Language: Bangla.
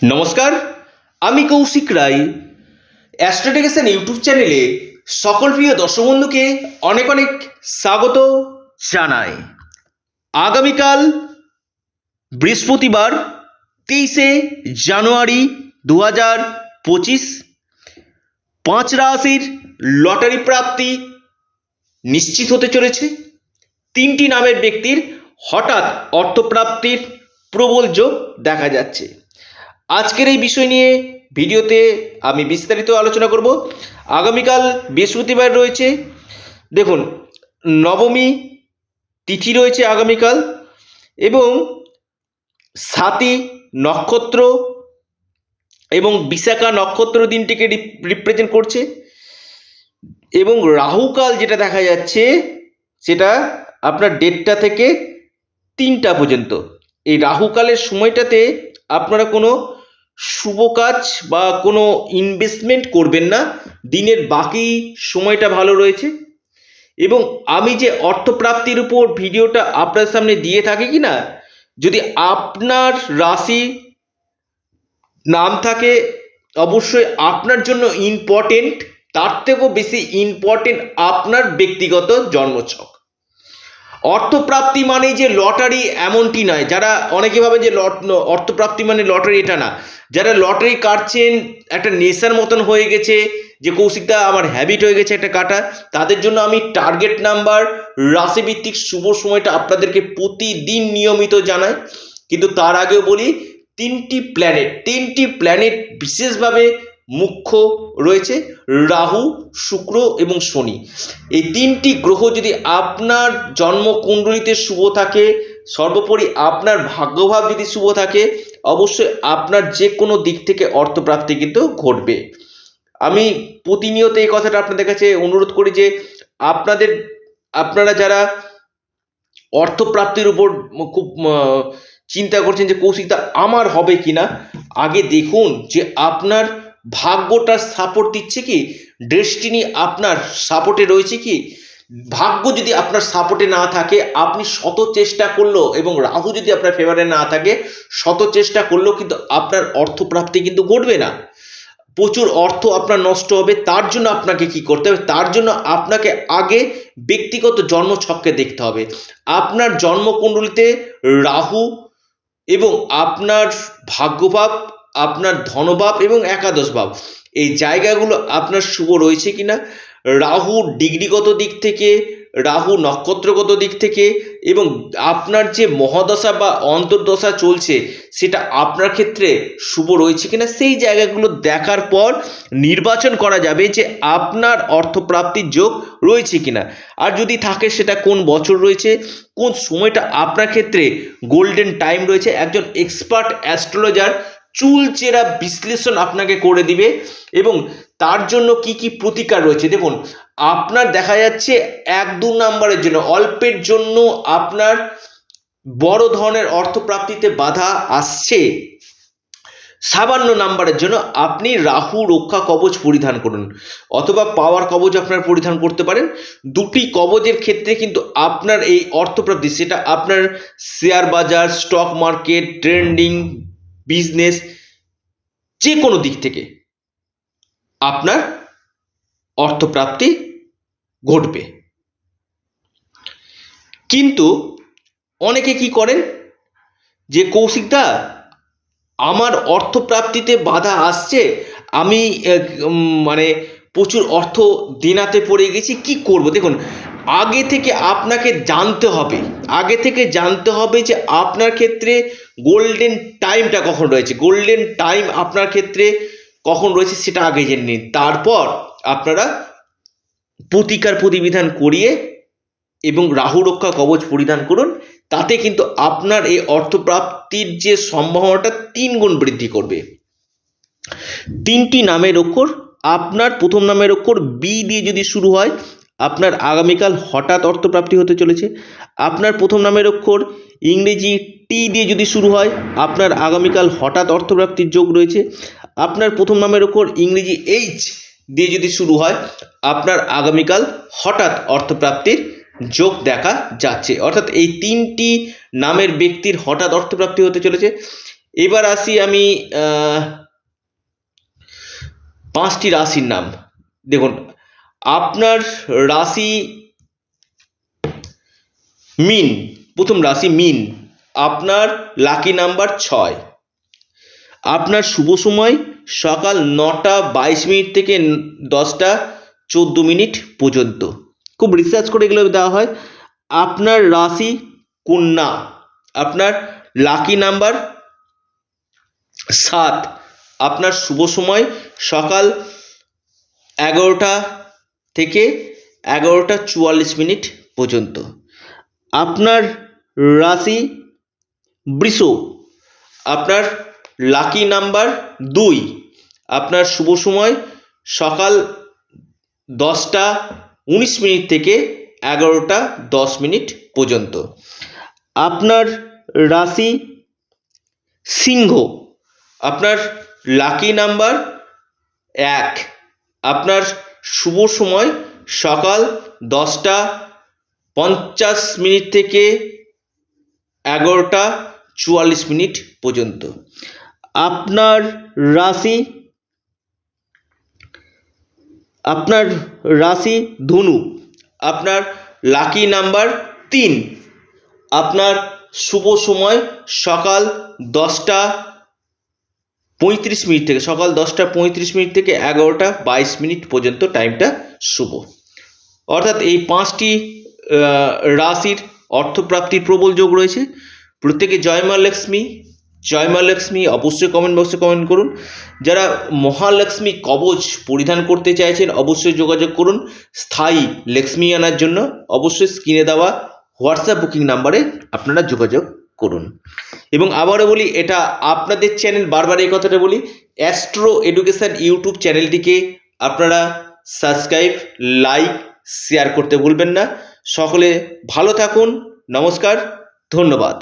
নমস্কার, আমি কৌশিক রায়। অ্যাস্ট্রোটেকেশন ইউটিউব চ্যানেলে সকল প্রিয় দর্শক বন্ধুকে অনেক অনেক স্বাগত জানাই। আগামীকাল বৃহস্পতিবার, তেইশে জানুয়ারি দু হাজার পঁচিশ, পাঁচ রাশির লটারি প্রাপ্তি নিশ্চিত হতে চলেছে। তিনটি নামের ব্যক্তির হঠাৎ অর্থপ্রাপ্তির প্রবল যোগ দেখা যাচ্ছে। আজকের এই বিষয় নিয়ে ভিডিওতে আমি বিস্তারিত আলোচনা করব। আগামীকাল বৃহস্পতিবার রয়েছে। দেখুন, নবমী তিথি রয়েছে আগামীকাল এবং সাতই নক্ষত্র এবং বিশাখা নক্ষত্র দিনটিকে রিপ্রেজেন্ট করছে। এবং রাহুকাল যেটা দেখা যাচ্ছে, সেটা আপনার দেড়টা থেকে তিনটা পর্যন্ত। এই রাহুকালের সময়টাতে আপনারা কোনো শুভ কাজ বা কোনো ইনভেস্টমেন্ট করবেন না। দিনের বাকি সময়টা ভালো রয়েছে। এবং আমি যে অর্থপ্রাপ্তির উপর ভিডিওটা আপনার সামনে দিয়ে থাকি কি না, যদি আপনার রাশি নাম থাকে, অবশ্যই আপনার জন্য ইম্পর্টেন্ট তার থেকেও বেশি ইম্পর্টেন্ট আপনার ব্যক্তিগত জন্মছক। অর্থপ্রাপ্তি মানে যে লটারি এমনটি নয়। যারা অনেকে ভাবে যে লট অর্থপ্রাপ্তি মানে লটারি, এটা না। যারা লটারি কাটছেন, একটা নেশার মতন হয়ে গেছে, যে কৌশিকদা আমার হ্যাবিট হয়ে গেছে একটা কাটা, তাদের জন্য আমি টার্গেট নাম্বার রাশিভিত্তিক শুভ সময়টা আপনাদেরকে প্রতিদিন নিয়মিত জানাই। কিন্তু তার আগেও বলি, তিনটি প্ল্যানেট তিনটি প্ল্যানেট বিশেষভাবে মুখ্য রয়েছে রাহু, শুক্র এবং শনি। এই তিনটি গ্রহ যদি আপনার জন্মকুণ্ডলিতে শুভ থাকে, সর্বোপরি আপনার ভাগ্যভাব যদি শুভ থাকে, অবশ্যই আপনার যে কোনো দিক থেকে অর্থপ্রাপ্তি কিন্তু ঘটবে। আমি প্রতিনিয়ত এই কথাটা আপনাদের কাছে অনুরোধ করি যে, আপনাদের, আপনারা যারা অর্থপ্রাপ্তির উপর খুব চিন্তা করছেন যে কৌশিকদা আমার হবে কি না আগে দেখুন যে আপনার ভাগ্যটা সাপোর্ট দিচ্ছে কি? ডেস্টিনি আপনার সাপোর্টে রয়েছে কি? ভাগ্য যদি আপনার সাপোর্টে না থাকে, আপনি শত চেষ্টা করলেও এবং রাহু যদি আপনার ফেভারে না থাকে, শত চেষ্টা করলেও কিন্তু আপনার অর্থপ্রাপ্তি কিন্তু ঘটবে না। প্রচুর অর্থ আপনার নষ্ট হবে, তার জন্য আপনাকে কি করতে হবে? তার জন্য আপনাকে আগে ব্যক্তিগত জন্মছককে দেখতে হবে। আপনার জন্মকুণ্ডলিতে রাহু এবং আপনার ভাগ্যভাব আপনার ধনভাব এবং একাদশ ভাব এই জায়গাগুলো আপনার শুভ রয়েছে কি না রাহু ডিগ্রিগত দিক থেকে, রাহু নক্ষত্রগত দিক থেকে এবং আপনার যে মহাদশা বা অন্তর্দশা চলছে, সেটা আপনার ক্ষেত্রে শুভ রয়েছে কিনা? সেই জায়গাগুলো দেখার পর নির্বাচন করা যাবে যে আপনার অর্থপ্রাপ্তির যোগ রয়েছে কিনা। আর যদি থাকে, সেটা কোন বছর রয়েছে? কোন সময়টা আপনার ক্ষেত্রে গোল্ডেন টাইম রয়েছে? একজন এক্সপার্ট অ্যাস্ট্রোলজার চুলচেরা বিশ্লেষণ আপনাকে করে দিবে এবং তার জন্য কি কি প্রতিকার রয়েছে। দেখুন, আপনার দেখা যাচ্ছে এক দু নাম্বারের জন্য, অল্পের জন্য আপনার বড় ধরনের অর্থপ্রাপ্তিতে বাধা আসছে। সামান্য নাম্বারের জন্য আপনি রাহু, রক্ষা কবচ পরিধান করুন, অথবা পাওয়ার কবচ আপনার পরিধান করতে পারেন। দুটি কবচের ক্ষেত্রে কিন্তু আপনার এই অর্থপ্রাপ্তি, সেটা আপনার শেয়ার বাজার, স্টক মার্কেট, ট্রেন্ডিং বিজনেস যে কোনো দিক থেকে আপনার অর্থপ্রাপ্তি ঘটবে। কিন্তু অনেকে কি করেন? যে, কৌশিকদা, আমার অর্থপ্রাপ্তিতে বাধা আসছে, আমি মানে প্রচুর অর্থ দেনাতে পড়ে গেছি, কি করব? দেখুন, আগে থেকে আপনাকে জানতে হবে। আগে থেকে জানতে হবে যে আপনার ক্ষেত্রে গোল্ডেন টাইমটা কখন রয়েছে? গোল্ডেন টাইম আপনার ক্ষেত্রে কখন রয়েছে সেটা আগে জেনে নিন। তারপর আপনারা প্রতিকার প্রতিবিধান করিয়ে এবং রাহু রক্ষা কবচ পরিধান করুন। তাতে কিন্তু আপনার এই অর্থপ্রাপ্তির যে সম্ভাবনাটা তিন গুণ বৃদ্ধি করবে। তিনটি নামের অক্ষর, আপনার প্রথম নামের অক্ষর বি দিয়ে যদি শুরু হয় আপনার আগামীকাল হঠাৎ অর্থপ্রাপ্তি হতে চলেছে। আপনার প্রথম নামের অক্ষর ইংরেজি টি দিয়ে যদি শুরু হয়, আপনার আগামীকাল হঠাৎ অর্থপ্রাপ্তির যোগ রয়েছে। আপনার প্রথম নামের অক্ষর ইংরেজি এইচ দিয়ে যদি শুরু হয়, আপনার আগামীকাল হঠাৎ অর্থপ্রাপ্তির যোগ দেখা যাচ্ছে। অর্থাৎ এই তিনটি নামের ব্যক্তির হঠাৎ অর্থপ্রাপ্তি হতে চলেছে। এবার আসি আমি পাঁচটি রাশির নাম। দেখুন আপনার রাশি মিন, প্রথম রাশি মিন, আপনার লাকি নাম্বার ছয়। আপনার শুভ সময় সকাল নটা বাইশ মিনিট থেকে দশটা চোদ্দ মিনিট পর্যন্ত। খুব রিসার্চ করে এগুলো দেওয়া হয়। আপনার রাশি কন্যা, আপনার লাকি নাম্বার সাত। আপনার শুভ সময় সকাল এগারোটা থেকে এগারোটা চুয়াল্লিশ মিনিট পর্যন্ত। আপনার রাশি বৃষ, আপনার লাকি নাম্বার দুই। আপনার শুভ সময় সকাল দশটা উনিশ মিনিট থেকে এগারোটা দশ মিনিট পর্যন্ত। আপনার রাশি সিংহ, আপনার লাকি নাম্বার এক। আপনার শুভ সময়, সকাল দশটা পঞ্চাশ মিনিট থেকে এগারোটা চুয়াল্লিশ মিনিট পর্যন্ত। আপনার রাশি আপনার রাশি ধনু, আপনার লাকি নাম্বার তিন। আপনার শুভ সময়, সকাল দশটা পঁয়ত্রিশ মিনিট থেকে, সকাল দশটা পঁয়ত্রিশ মিনিট থেকে এগারোটা বাইশ মিনিট পর্যন্ত টাইমটা শুভ। অর্থাৎ এই পাঁচটি রাশির অর্থপ্রাপ্তির প্রবল যোগ রয়েছে। প্রত্যেকে জয় মা লক্ষ্মী, জয় মা লক্ষ্মী অবশ্যই কমেন্ট বক্সে কমেন্ট করুন। যারা মহালক্ষ্মী কবচ পরিধান করতে চাইছেন, অবশ্যই যোগাযোগ করুন স্থায়ী লক্ষ্মী আনার জন্য। অবশ্যই স্ক্রিনে দেওয়া হোয়াটসঅ্যাপ বুকিং নাম্বারে আপনারা যোগাযোগ করুন। এবং আবারও বলি, এটা আপনাদের চ্যানেল বারবার এই কথাটা বলি অ্যাস্ট্রো এডুকেশান ইউটিউব চ্যানেলটিকে আপনারা সাবস্ক্রাইব লাইক শেয়ার করতে ভুলবেন না। সকলে ভালো থাকুন, নমস্কার, ধন্যবাদ।